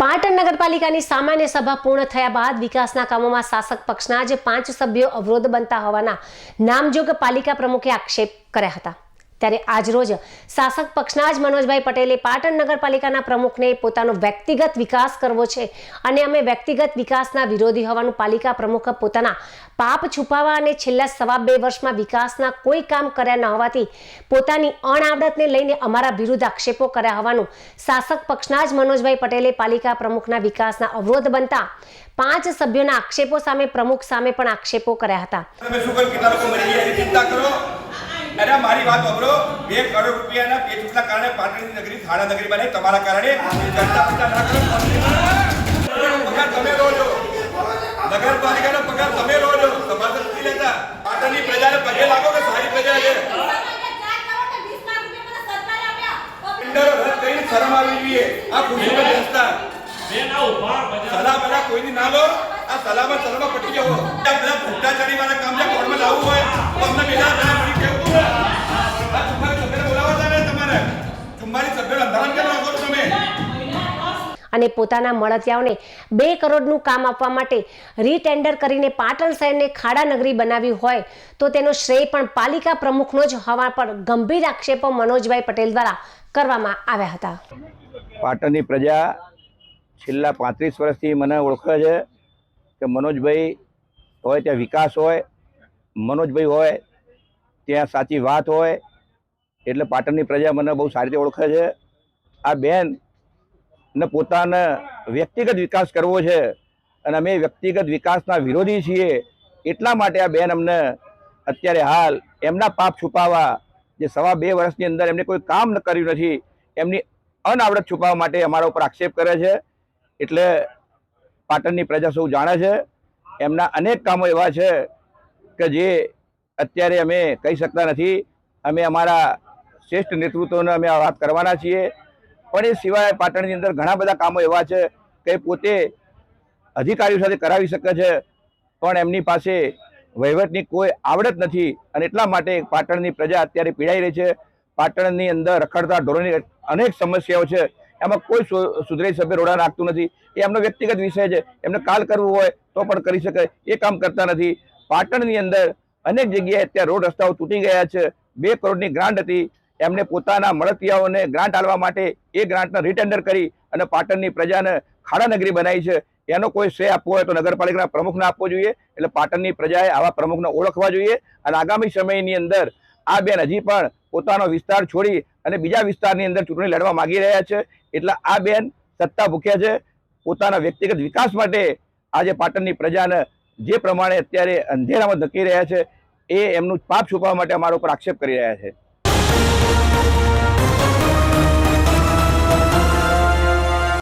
પાટણ નગરપાલિકાની સામાન્ય સભા પૂર્ણ થયા બાદ વિકાસના કામોમાં શાસક પક્ષના જે પાંચ સભ્યો અવરોધ બનતા હોવાના નામજોગ પાલિકા પ્રમુખે આક્ષેપ કર્યા હતા. ત્યારે આજરોજ શાસક પક્ષના જ મનોજભાઈ પટેલે પાટણ નગરપાલિકાના પ્રમુખને પોતાનો વ્યક્તિગત વિકાસ કરવો છે. અને અમે વ્યક્તિગત વિકાસના વિરોધી હોવાનું પાલિકા પ્રમુખ પોતાના પાપ છુપાવવા અને છેલ્લા સવા બે વર્ષમાં વિકાસના કોઈ કામ કર્યા ન હોવાથી પોતાની અણઆવડતને લઈને અમારા વિરુદ્ધ આક્ષેપો કર્યા હોવાનું શાસક પક્ષના જ મનોજભાઈ પટેલે પાલિકા પ્રમુખના વિકાસના અવરોધ બનતા પાંચ સભ્યોના આક્ષેપો સામે પ્રમુખ સામે પણ આક્ષેપો કર્યા હતા. અરે મારી વાત સાંભળો. બે કરોડ રૂપિયાના પેચના કારણે પાટણની નગરી થાણા નગરી બને તમારા કારણે છો. નગરપાલિકાનો પગાર તમે લો છો. તમારે નથી લેતા પાટણની પ્રજાને પગે લાગો કે સારી પ્રજા છે? શરમ આવી જોઈએ. આ ખુશીનો બેસતા સલાહ બલા કોઈની ના લો. આ સલામત સલાહમાં પટી જવો બધા ભ્રષ્ટાચારી વાળા કામ જે કોર્ટમાં લાવવું હોય, તો અમને ચુમ્માલીસ કેમ રાખો છો તમે? અને પોતાના મળતિયાઓને બે કરોડનું કામ આપવા માટે રીટેન્ડર કરીને પાટણ શહેરને ખાડા નગરી બનાવી હોય તો તેનો શ્રેય પણ પાલિકા પ્રમુખનો જ હોવા પર ગંભીર આક્ષેપો મનોજભાઈ પટેલ દ્વારા કરવામાં આવ્યા હતા. પાટણની પ્રજા છેલ્લા પાંત્રીસ વર્ષથી મને ઓળખે છે કે મનોજભાઈ હોય ત્યાં વિકાસ હોય મનોજભાઈ હોય ત્યાં સાચી વાત હોય એટલે પાટણની પ્રજા મને બહુ સારી રીતે ઓળખે છે. આ બેન ને પોતાને વ્યક્તિગત વિકાસ કરવો છે અને અમે વ્યક્તિગત વિકાસના વિરોધી છીએ, એટલા માટે આ બેન અમને અત્યારે હાલ એમના પાપ છુપાવવા, જે સવા બે વર્ષની અંદર એમને કોઈ કામ કર્યું નથી, એમની અનાવડત છુપાવવા માટે અમારા ઉપર આક્ષેપ કરે છે. એટલે પાટણની પ્રજા સૌ જાણે છે, એમના અનેક કામો એવા છે કે જે અત્યારે અમે કહી શકતા નથી. અમે અમારા શ્રેષ્ઠ નેતૃત્વને અમે વાત કરવાના છીએ. પણ એ સિવાય પાટણની અંદર ઘણા બધા કામો એવા છે કે પોતે અધિકારીઓ સાથે કરાવી શકે છે. પણ એમની પાસે વહીવટની કોઈ આવડત નથી અને એટલા માટે પાટણની પ્રજા અત્યારે પીડાઈ રહી છે. પાટણની અંદર રખડતા ઢોરોની અનેક સમસ્યાઓ છે. એમાં કોઈ સુ- સુધરેલ સભ્ય રોડા નાખતું નથી. એ એમનો વ્યક્તિગત વિષય છે. એમને કાલ કરવું હોય તો પણ કરી શકે. એ કામ કરતા નથી. પાટણની અંદર અનેક જગ્યાએ અત્યારે રોડ રસ્તાઓ તૂટી ગયા છે. બે કરોડની ગ્રાન્ટ હતી. એમને પોતાના મળતિયાઓને ગ્રાન્ટ આપવા માટે એ ગ્રાન્ટને રીટેન્ડર કરી અને પાટણની પ્રજાને ખાડાનગરી બનાવી છે. એનો કોઈ શ્રેય આપવો હોય તો નગરપાલિકાના પ્રમુખને આપવો જોઈએ. એટલે પાટણની પ્રજાએ આવા પ્રમુખને ઓળખવા જોઈએ અને આગામી સમયની અંદર આ બેન હજી પણ પોતાનો વિસ્તાર છોડી અને બીજા વિસ્તારની અંદર ચૂંટણી લડવા માંગી રહ્યા છે. એટલે આ બેન સત્તા ભૂખ્યા છે. પોતાના વ્યક્તિગત વિકાસ માટે આજે પાટણની પ્રજાને જે પ્રમાણે અત્યારે અંધેરામાં ધકી રહ્યા છે, એ એમનું પાપ છુપાવવા માટે અમારા ઉપર આક્ષેપ કરી રહ્યા છે.